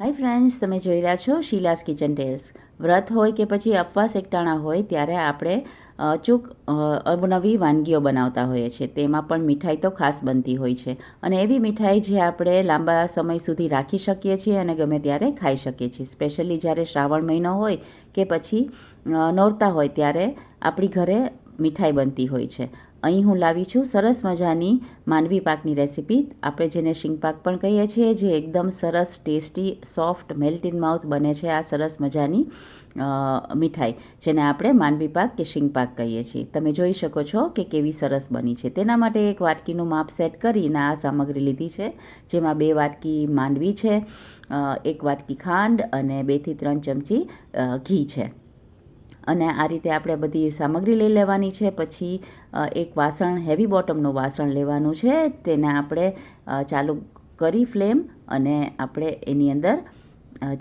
Hi friends, તમે જોઈ રહ્યા છો શીલાસ કિચન ટેલ્સ. વ્રત હોય કે પછી અપવાસ એકટાણા હોય, ત્યારે આપણે અચૂક અવનવી વાનગીઓ બનાવતા હોઈએ છીએ. તેમાં પણ મીઠાઈ તો ખાસ બનતી હોય છે. અને એવી મીઠાઈ જે આપણે લાંબા સમય સુધી રાખી શકીએ છીએ અને ગમે ત્યારે ખાઈ શકીએ છીએ. સ્પેશિયલી જ્યારે શ્રાવણ મહિનો હોય કે પછી નોરતા હોય, ત્યારે આપણી ઘરે મીઠાઈ બનતી હોય છે. અહીં હું લાવી છું સરસ મજાની માંડવી પાકની રેસીપી. આપણે જેને શીંગપાક પણ કહીએ છીએ, જે એકદમ સરસ, tasty, soft melt in mouth બને છે આ સરસ મજાની મીઠાઈ, જેને આપણે માંડવી પાક કે શીંગપાક કહીએ છીએ. તમે જોઈ શકો છો કે કેવી સરસ બની છે. તેના માટે એક વાટકીનું માપ સેટ કરીને આ સામગ્રી લીધી છે, જેમાં બે વાટકી માંડવી છે એક વાટકી ખાંડ અને બેથી ત્રણ ચમચી ઘી છે. અને આ રીતે આપણે બધી સામગ્રી લઈ લેવાની છે. પછી એક વાસણ હેવી બોટમનું વાસણ લેવાનું છે. તેને આપણે ચાલુ કરી ફ્લેમ અને આપણે એની અંદર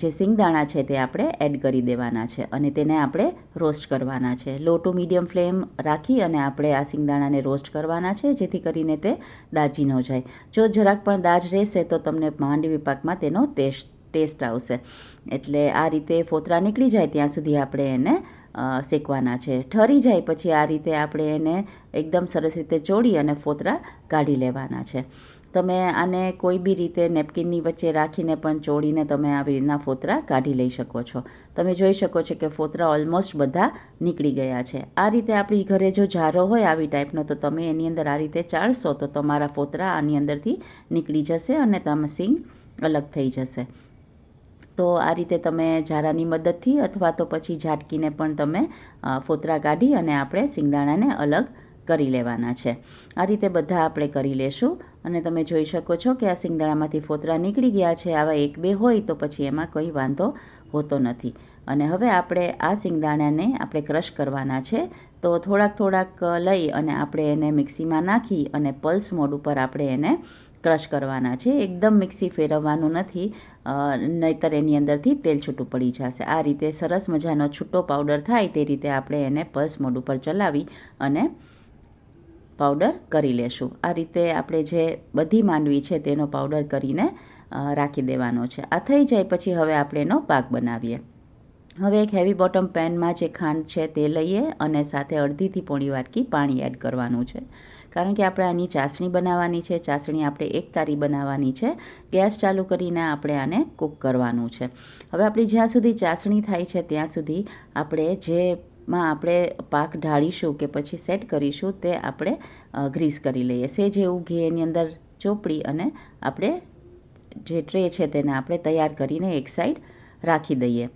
જે સિંગદાણા છે તે આપણે એડ કરી દેવાના છે અને તેને આપણે રોસ્ટ કરવાના છે. લો ટુ મીડિયમ ફ્લેમ રાખી અને આપણે આ સિંગદાણાને રોસ્ટ કરવાના છે, જેથી કરીને તે દાજી ન જાય. જો જરાક પણ દાજ રહેશે તો તમને માંડવી પાકમાં તેનો ટેસ્ટ ટેસ્ટ આવશે. એટલે આ રીતે ફોતરા નીકળી જાય ત્યાં સુધી આપણે એને શેકવાના છે. ઠરી જાય પછી આ રીતે આપણે એને એકદમ સરસ રીતે ચોળી અને ફોતરા કાઢી લેવાના છે. તમે આને કોઈ બી રીતે નેપકિનની વચ્ચે રાખીને પણ ચોળીને તમે આવી રીતના ફોતરા કાઢી લઈ શકો છો. તમે જોઈ શકો છો કે ફોતરા ઓલમોસ્ટ બધા નીકળી ગયા છે. આ રીતે આપણી ઘરે જો ઝારો હોય આવી ટાઈપનો, તો તમે એની અંદર આ રીતે ચાળશો, તો તમારા ફોતરા આની અંદરથી નીકળી જશે અને તમે સિંગ અલગ થઈ જશે. તો આ રીતે તમે ઝારાની મદદથી અથવા તો પછી ઝાટકીને પણ તમે ફોતરા કાઢી અને આપણે સિંગદાણાને અલગ કરી લેવાના છે. આ રીતે બધા આપણે કરી લેશું અને તમે જોઈ શકો છો કે આ સિંગદાણામાંથી ફોતરા નીકળી ગયા છે, આવા એક બે હોય તો પછી એમાં કોઈ વાંધો હોતો નથી. અને હવે આપણે આ સિંગદાણાને આપણે ક્રશ કરવાના છે, તો થોડાક થોડાક લઈ અને આપણે એને મિક્સીમાં નાખી અને પલ્સ મોડ ઉપર આપણે એને ક્રશ કરવાના છે. એકદમ મિક્સી ફેરવવાનું નથી. નહીતર એની અંદરથી તેલ છૂટું પડી જશે. આ રીતે સરસ મજાનો છૂટો પાવડર થાય તે રીતે આપણે એને પલ્સ મોડ ઉપર ચલાવી અને પાવડર કરી લેશું. આ રીતે આપણે જે બધી માંડવી છે તેનો પાવડર કરીને રાખી દેવાનો છે. આ થઈ જાય પછી હવે આપણે એનો પાક બનાવીએ. હવે એક હેવી બોટમ પેનમાં જે ખાંડ છે તે લઈએ અને સાથે અડધીથી પોણી વાટકી પાણી એડ કરવાનું છે. કારણ કે આપણે આની ચાસણી બનાવવાની છે, ચાસણી આપણે એક તારી બનાવવાની છે, ગેસ ચાલુ કરીને આપણે આને કૂક કરવાનું છે. હવે આપણી જ્યાં સુધી ચાસણી થાય છે ત્યાં સુધી આપણે જેમાં આપણે પાક ઢાળીશું કે પછી સેટ કરીશું તે આપણે ગ્રીસ કરી લઈએ. સે જેવું ઘી એની અંદર ચોપડી અને આપણે જે ટ્રે છે તેને આપણે તૈયાર કરીને એક સાઈડ રાખી દઈએ.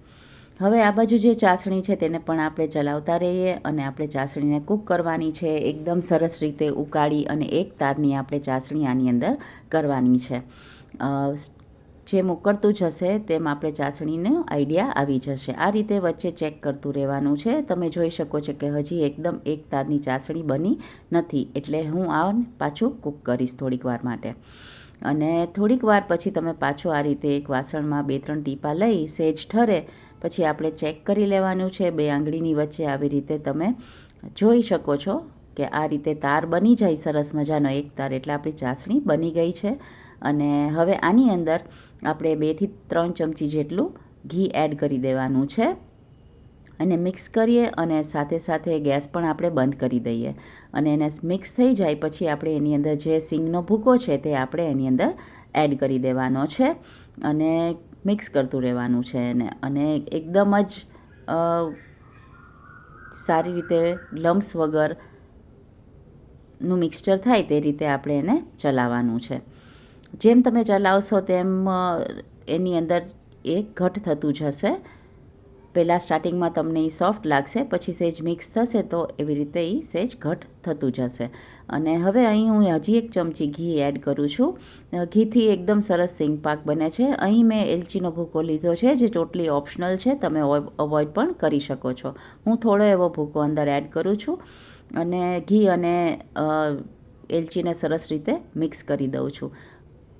હવે આ બાજુ જે ચાસણી છે તેને પણ આપણે ચલાવતા રહીએ અને આપણે ચાસણીને કૂક કરવાની છે, એકદમ સરસ રીતે ઉકાળી અને એક તારની આપણે ચાસણી આની અંદર કરવાની છે. જેમ ઉકળતું જશે તેમ આપણે ચાસણીનો આઈડિયા આવી જશે. આ રીતે વચ્ચે ચેક કરતું રહેવાનું છે. તમે જોઈ શકો છો કે હજી એકદમ એક તારની ચાસણી બની નથી, એટલે હું આ પાછું કૂક કરીશ થોડીક વાર માટે. અને થોડીક વાર પછી તમે પાછો આ રીતે એક વાસણમાં બે ત્રણ ટીપા લઈ, સેજ ઠરે પછી આપણે ચેક કરી લેવાનું છે, બે આંગળીની વચ્ચે આવી રીતે તમે જોઈ શકો છો કે આ રીતે તાર બની જાય, સરસ મજાનો એક તાર, એટલે આપણી ચાસણી બની ગઈ છે. અને હવે આની અંદર આપણે બેથી ત્રણ ચમચી જેટલું ઘી એડ કરી દેવાનું છે. અને મિક્સ કરીએ અને સાથે સાથે ગેસ પણ આપણે બંધ કરી દઈએ. અને એને મિક્સ થઈ જાય પછી આપણે એની અંદર જે સિંગનો ભૂકો છે તે આપણે એની અંદર એડ કરી દેવાનો છે. અને મિક્સ કરતું રહેવાનું છે એને. અને એકદમ જ સારી રીતે લમ્સ વગરનું મિક્સચર થાય તે રીતે આપણે એને ચલાવવાનું છે. જેમ તમે ચલાવશો તેમ એની અંદર એ ઘટ થતું જશે. પહેલાં સ્ટાર્ટિંગમાં તમને એ સોફ્ટ લાગશે, પછી સેજ મિક્સ થશે તો એવી રીતે એ સેજ ઘટ થતું જશે. અને હવે અહીં હું હજી એક ચમચી ઘી એડ કરું છું. ઘીથી એકદમ સરસ સિંગ પાક બને છે. અહીં મેં એલચીનો ભૂકો લીધો છે, જે ટોટલી ઓપ્શનલ છે, તમે અવોઇડ પણ કરી શકો છો. હું થોડો એવો ભૂકો અંદર એડ કરું છું અને ઘી અને એલચીને સરસ રીતે મિક્સ કરી દઉં છું.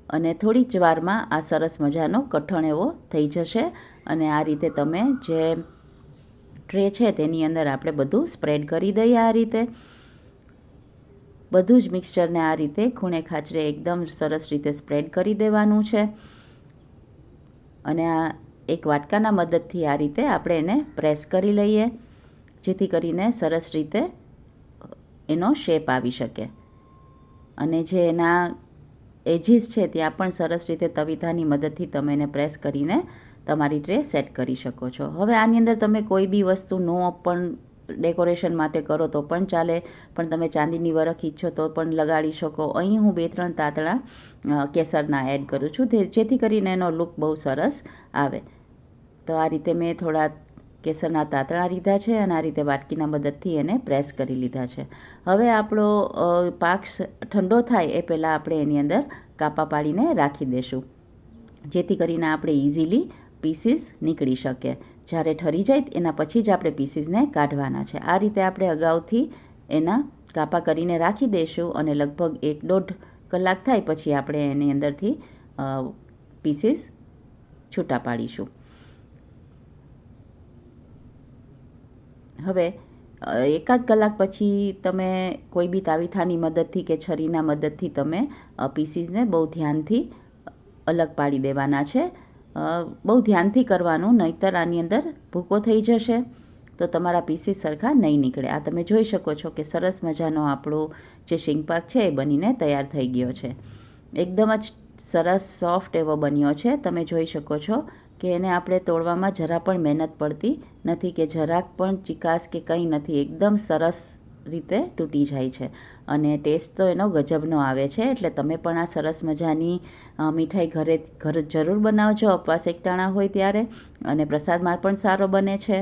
અને થોડી જ વારમાં આ સરસ મજાનો કઠણ એવો થઈ જશે અને આ રીતે તમે જે ટ્રે છે તેની અંદર આપણે બધું સ્પ્રેડ કરી દઈએ આ રીતે. બધું જ મિક્સચરને આ રીતે ખૂણે ખાચરે એકદમ સરસ રીતે સ્પ્રેડ કરી દેવાનું છે. અને આ એક વાટકાના મદદથી આ રીતે આપણે એને પ્રેસ કરી લઈએ, જેથી કરીને સરસ રીતે એનો શેપ આવી શકે. અને જે એના એજીસ છે, ત્યાં પણ સરસ રીતે તવિથાની મદદથી તમે એને પ્રેસ કરીને તમારી ટ્રે સેટ કરી શકો છો. હવે આની અંદર તમે કોઈ બી વસ્તુ નો પણ ડેકોરેશન માટે કરો તો પણ ચાલે, પણ તમે ચાંદીની વરખ ઈચ્છો તો પણ લગાડી શકો. અહીં હું બે ત્રણ તાતણા કેસરના એડ કરું છું જેથી કરીને એનો લુક બહુ સરસ આવે. તો આ રીતે મેં થોડા કેસરના તાતણા લીધા છે અને આ રીતે વાટકીના મદદથી એને પ્રેસ કરી લીધા છે. હવે આપણો પાક ઠંડો થાય એ પહેલાં આપણે એની અંદર કાપા પાડીને રાખી દેશું. જેથી કરીને આપણે ઇઝીલી પીસીસ નીકળી શકે. જ્યારે ઠરી જાય એના પછી જ આપણે પીસીસને કાઢવાના છે. આ રીતે આપણે અગાઉથી એના કાપા કરીને રાખી દઈશું અને લગભગ એક દોઢ કલાક થાય પછી આપણે એની અંદરથી પીસીસ છૂટા પાડીશું. હવે એકાદ કલાક પછી તમે કોઈ બી તાવીથાની મદદથી કે છરીના મદદથી તમે પીસીસને બહુ ધ્યાનથી અલગ પાડી દેવાના છે. બહુ ધ્યાનથી કરવાનું, નહીંતર આની અંદર ભૂકો થઈ જશે. તો તમારા પીસીસ સરખા નહીં નીકળે. આ તમે જોઈ શકો છો કે સરસ મજાનો આપણો જે શિંગપાક છે એ બનીને તૈયાર થઈ ગયો છે. એકદમ જ સરસ, સોફ્ટ એવો બન્યો છે. તમે જોઈ શકો છો કે એને આપણે તોડવામાં જરા પણ મહેનત પડતી નથી કે જરાક પણ ચિકાસ કે કંઈ નથી. એકદમ સરસ રીતે તૂટી જાય છે અને ટેસ્ટ તો એનો ગજબનો આવે છે. એટલે તમે પણ આ સરસ મજાની મીઠાઈ ઘરે, ઘર જરૂર બનાવજો. ઉપવાસ એકટાણા હોય ત્યારે અને પ્રસાદમાં પણ સારો બને છે.